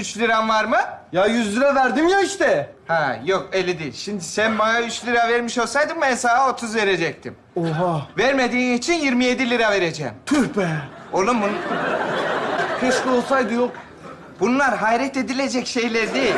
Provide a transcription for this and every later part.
3 liran var mı? Ya 100 lira verdim ya işte. Ha yok öyle değil. Şimdi sen bana 3 lira vermiş olsaydın ben sana 30 verecektim. Oha. Vermediğin için 27 lira vereceğim. Tüh be. Oğlum bun, Keşke olsaydı yok. bunlar hayret edilecek şeyler değil.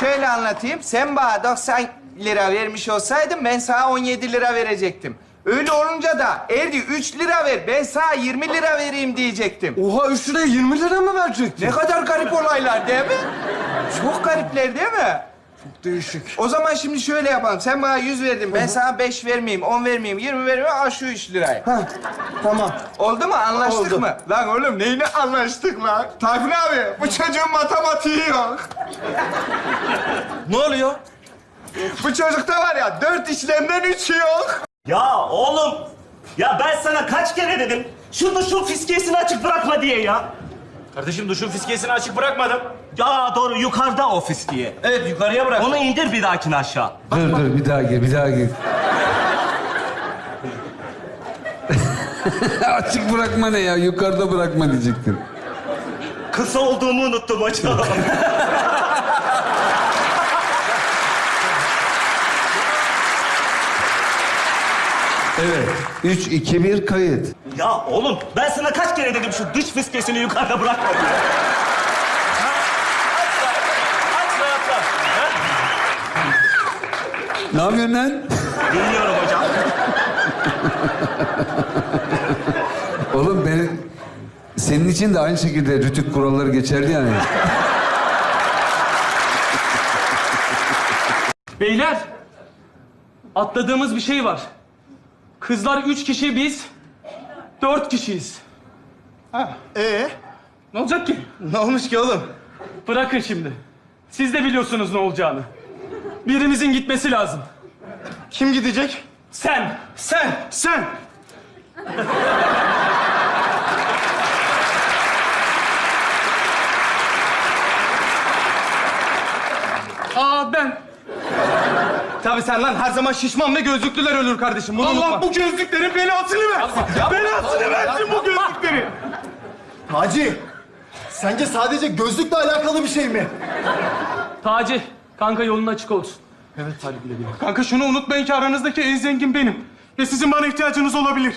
Şöyle anlatayım. Sen bana 90 lira vermiş olsaydın ben sana 17 lira verecektim. Öyle olunca da Erdi 3 lira ver, ben sana 20 lira vereyim diyecektim. Oha 3 liraya 20 lira mı verecektin? Ne kadar garip olaylar değil mi? Çok garipler değil mi? Çok değişik. O zaman şimdi şöyle yapalım. Sen bana 100 verdin, ben sana 5 vermeyeyim, 10 vermeyeyim, 20 vermeyeyim, al şu 3 lirayı. Ha tamam. Oldu mu? Anlaştık Oldu. mı? Lan oğlum neyine anlaştık lan? Tayfun abi, bu çocuğun matematiği yok. Ne oluyor? Bu çocukta var ya, dört işlemden üçü yok. Ya oğlum, ya ben sana kaç kere dedim şu duşun fiskiyesini açık bırakma diye ya. Kardeşim duşun fiskiyesini açık bırakmadım. Ya doğru yukarıda o fiskiye. Evet yukarıya bırak. Onu indir bir dahakine aşağı. Dur dur bir daha gir, bir daha gir. Açık bırakma ne ya? Yukarıda bırakma diyecektin. Kısa olduğumu unuttum hocam. Evet. Üç, iki, bir, kayıt. ya oğlum ben sana kaç kere dedim şu dış fiskiyesini yukarıda bırakma diye. Aç rahatla. Ha? Ne yapıyorsun lan? Dinliyorum hocam. Oğlum ben... Senin için de aynı şekilde rütük kuralları geçerli yani. Beyler, atladığımız bir şey var. Kızlar üç kişi, biz dört kişiyiz. Ee, Ne olacak ki? ne olmuş ki oğlum? Bırakın şimdi. Siz de biliyorsunuz ne olacağını. Birimizin gitmesi lazım. Kim gidecek? Sen. Sen, sen. Aa ben. Tabii sen lan her zaman şişman ve gözlüklüler ölür kardeşim. Bunu unutma. bu gözlüklerin belasını versin. belasını versin bu gözlükleri. Taci, sence sadece gözlükle alakalı bir şey mi? Taci, kanka yolun açık olsun. Kanka şunu unutmayın ki aranızdaki en zengin benim. Ve sizin bana ihtiyacınız olabilir.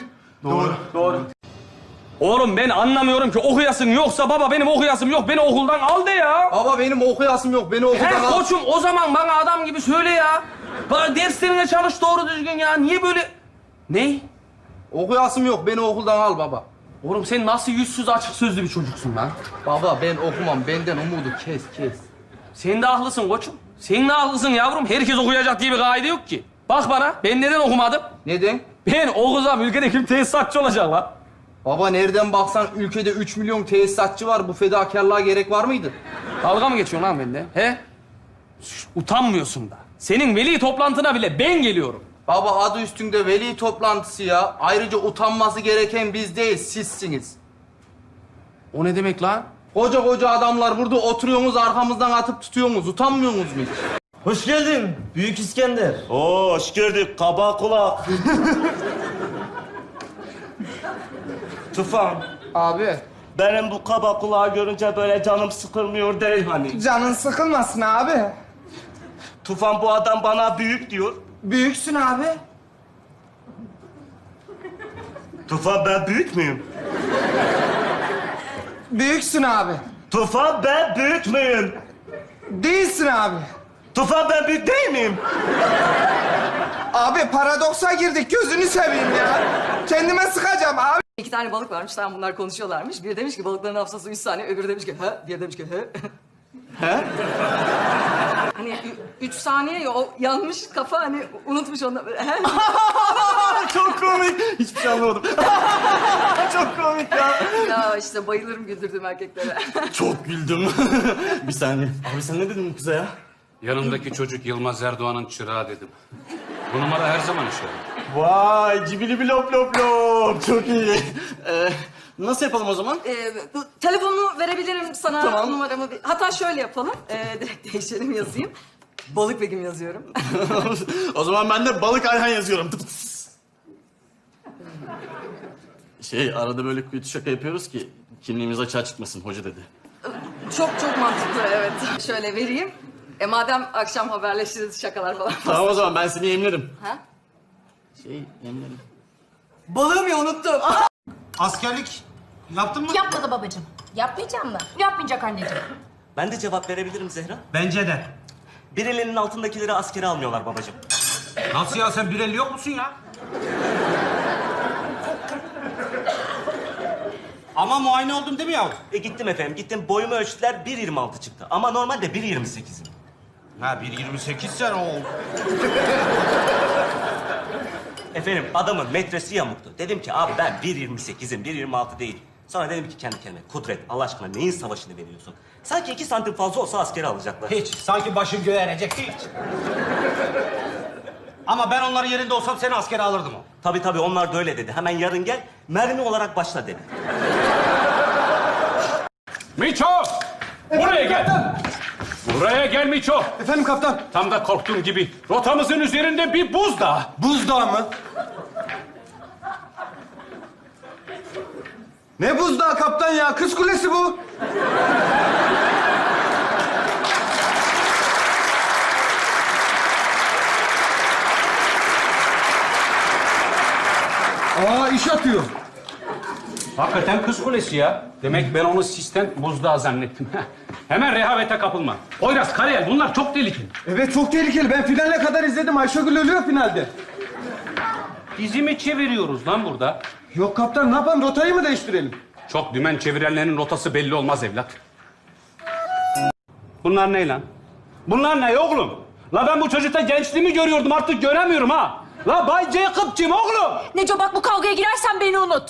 Oğlum ben anlamıyorum ki okuyasın yoksa baba benim okuyasım yok. Beni okuldan al de ya. Baba benim okuyasım yok. Beni okuldan He al. koçum o zaman bana adam gibi söyle ya. Bana derslerine çalış doğru düzgün ya. Niye böyle... Ne? Okuyasım yok. Beni okuldan al baba. Oğlum sen nasıl yüzsüz açık sözlü bir çocuksun lan? Baba ben okumam. Benden umudu kes kes. Sen de haklısın koçum. Sen de haklısın yavrum. Herkes okuyacak diye bir kaide yok ki. Bak bana ben neden okumadım? Neden? Ben okusam ülkede kim tesisatçı olacak lan? Baba nereden baksan ülkede 3 milyon tesisatçı var. Bu fedakarlığa gerek var mıydı? Dalga mı geçiyorsun lan bende? He? Utanmıyorsun da. Senin veli toplantına bile ben geliyorum. Baba adı üstünde veli toplantısı ya. Ayrıca utanması gereken biz değil, sizsiniz. O ne demek lan? Koca koca adamlar burada oturuyorsunuz, arkamızdan atıp tutuyorsunuz. Utanmıyorsunuz mu hiç? Hoş geldin Büyük İskender. Oo hoş gördük kaba kulak. Tufan, Abi, benim bu kaba kulağı görünce böyle canım sıkılmıyor değil hani. canın sıkılmasın abi. Tufan bu adam bana büyük diyor. Büyüksün abi. Tufan ben büyük müyüm? Büyüksün abi. Tufan ben büyük müyüm? Değilsin abi. Tufan ben büyük değil miyim? Abi paradoksa girdik, gözünü seveyim ya. Kendime sıkacağım abi. İki tane balık varmış, tamam bunlar konuşuyorlarmış. Biri demiş ki balıkların hafızası üç saniye, öbürü demiş ki he, diğeri demiş ki he. He? hani ü- üç saniye ya, o yanmış kafa hani unutmuş onu. He? Çok komik. Hiçbir şey anlamadım. Çok komik ya. ya işte bayılırım güldürdüğüm erkeklere. Çok güldüm. bir saniye. Abi sen ne dedin kıza ya? Yanımdaki çocuk Yılmaz Erdoğan'ın çırağı dedim. Bu numara her zaman işe yarar. Vay cibili bilop lop lop. Çok iyi. Ee, nasıl yapalım o zaman? ee, bu, telefonumu verebilirim sana Tamam. numaramı. bir- Hatta şöyle yapalım, ee, direkt değişelim yazayım. Balık Begüm yazıyorum. o zaman ben de balık Ayhan yazıyorum. Tıp tıs. Şey arada böyle kötü şaka yapıyoruz ki kimliğimiz açığa çıkmasın hoca dedi. Çok çok mantıklı evet. Şöyle vereyim. E madem akşam haberleşiriz şakalar falan. Tamam o zaman ben seni yemlerim. Ha? Şey yemlerim. Balığım ya unuttum. Askerlik yaptın mı? Yapmadı babacığım. Yapmayacağım mı? Yapmayacak anneciğim. Ben de cevap verebilirim Zehra. Bence de. Bir elinin altındakileri askere almıyorlar babacığım. Nasıl ya sen 1.50 yok musun ya? Ama muayene oldun değil mi yavrum? E gittim efendim gittim boyumu ölçtüler 1.26 çıktı. Ama normalde 1.28'im. Ha 1.28 sen o. Efendim adamın metresi yamuktu. Dedim ki abi ben 1.28'im 1.26 değil. Sonra dedim ki kendi kendime Kudret Allah aşkına neyin savaşını veriyorsun? Sanki iki santim fazla olsa askere alacaklar. Hiç. Sanki başın göğe erecekti hiç. Ama ben onların yerinde olsam seni askere alırdım o. Tabii tabii onlar da öyle dedi. Hemen yarın gel mermi olarak başla dedi. Miço! Buraya gel. Buraya gel Miço. Efendim kaptan. Tam da korktuğum gibi. Rotamızın üzerinde bir buzdağı. Buzdağı mı? Ne buzdağı kaptan ya? Kız kulesi bu. Aa iş atıyor. Hakikaten kız kulesi ya. Demek ben onu sisten buzdağı zannettim. Hemen rehavete kapılma. Poyraz, Karayel bunlar çok tehlikeli. Evet çok tehlikeli. Ben finale kadar izledim. Ayşegül ölüyor finalde. Dizi mi çeviriyoruz lan burada? Yok kaptan ne yapalım? Rotayı mı değiştirelim? Çok dümen çevirenlerin rotası belli olmaz evlat. Bunlar ne lan? Bunlar ne oğlum? La ben bu çocukta gençliğimi görüyordum artık göremiyorum ha. La Bay Jacob'cim oğlum. Neco bak bu kavgaya girersen beni unut.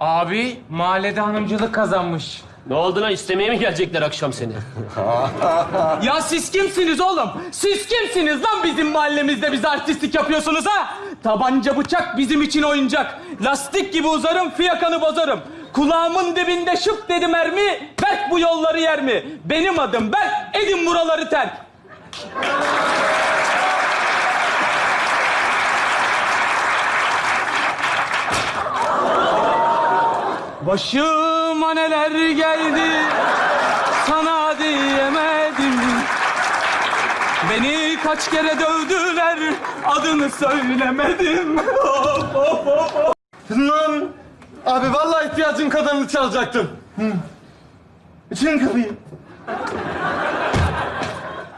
Abi mahallede hanımcılık kazanmış. Ne oldu lan istemeye mi gelecekler akşam seni? Ya siz kimsiniz oğlum? Siz kimsiniz lan bizim mahallemizde bize artistlik yapıyorsunuz ha? Tabanca bıçak bizim için oyuncak. Lastik gibi uzarım fiyakanı bozarım. Kulağımın dibinde şıp dedi mermi. Berk bu yolları yer mi? Benim adım Berk, edin buraları terk. Başıma neler geldi sana diyemedim. Beni kaç kere dövdüler adını söylemedim. Lan! Abi vallahi ihtiyacın kadarını çalacaktım. Hı. Açın kapıyı.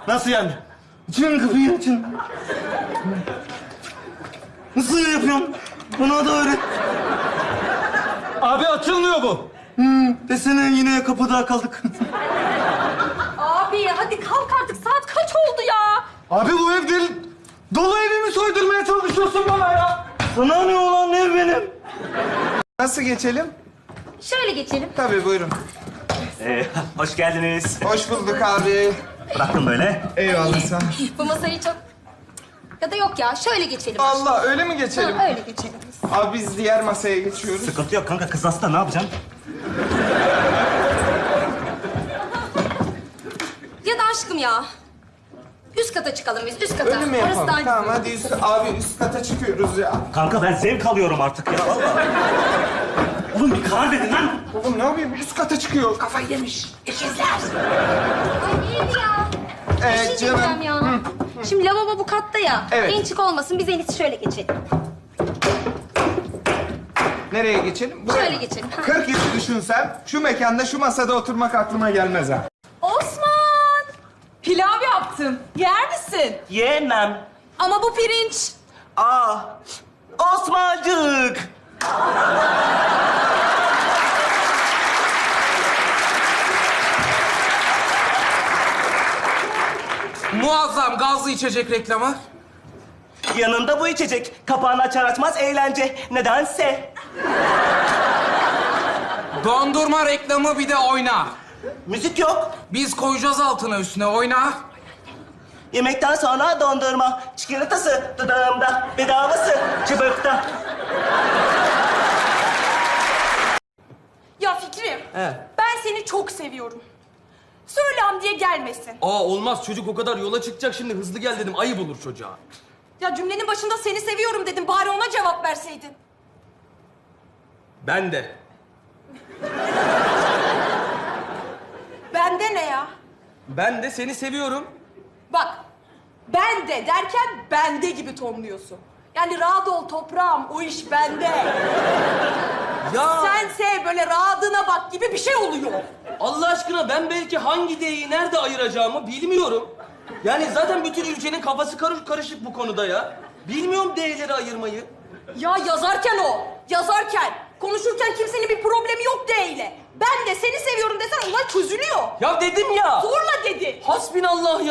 Nasıl yani? Açın kapıyı açın. Nasıl yapıyorum? Bana da öğret. Abi açılmıyor bu. Hı, desene yine kapıda kaldık. Abi hadi kalk artık saat kaç oldu ya? Abi bu ev deli... Dolu evimi soydurmaya çalışıyorsun bana ya. Sana ne olan ev benim? Nasıl geçelim? Şöyle geçelim. Tabii buyurun. Ee, hoş geldiniz. Hoş bulduk abi. Bıraktım böyle. Eyvallah sağ ol. Bu masayı çok... Ya da yok ya şöyle geçelim. Allah öyle mi geçelim? Ha, öyle geçelim. Abi biz diğer masaya geçiyoruz. Sıkıntı yok kanka kız hasta ne yapacaksın? Ya da aşkım ya. Üst kata çıkalım biz üst kata. Öyle mi Orası yapalım? daha güzel. Tamam hadi üst, abi üst kata çıkıyoruz ya. Kanka ben zevk alıyorum artık ya vallahi. Oğlum bir karar verin lan. Oğlum ne yapayım üst kata çıkıyor. Kafayı Ay neydi ya? Bir Ee, şey canım. diyeceğim ya. Şimdi lavabo bu katta ya. Evet. En çık olmasın biz en iyisi şöyle geçelim. Nereye geçelim? Buraya Şöyle mı? geçelim. 40 yıl düşünsem şu mekanda şu masada oturmak aklıma gelmez ha. Osman! Pilav yaptım. Yer misin? Yemem. Ama bu pirinç. Aa, Osmancık. Muazzam gazlı içecek reklamı. Yanında bu içecek. Kapağını açar açmaz eğlence. Nedense. Dondurma reklamı bir de oyna. Müzik yok. Biz koyacağız altına üstüne oyna. Yemekten sonra dondurma. Çikolatası dudağımda. Bedavası çıbıkta. Ya Fikri. Ben seni çok seviyorum. Söylem diye gelmesin. Aa olmaz çocuk o kadar yola çıkacak şimdi hızlı gel dedim ayıp olur çocuğa. Ya cümlenin başında seni seviyorum dedim. Bari ona cevap verseydin. Ben de. Bende ne ya? Ben de seni seviyorum. Bak, ben de derken bende gibi tonluyorsun. Yani rahat ol toprağım, o iş bende. Ya Sense böyle rahatına bak gibi bir şey oluyor. Allah aşkına ben belki hangi D'yi nerede ayıracağımı bilmiyorum. Yani zaten bütün ülkenin kafası karış karışık bu konuda ya. Bilmiyorum D'leri ayırmayı. Ya yazarken o, yazarken, konuşurken kimsenin bir problemi yok de ile. Ben de seni seviyorum desen olay çözülüyor. Ya dedim ya. Zorla dedi. Hasbinallah ya.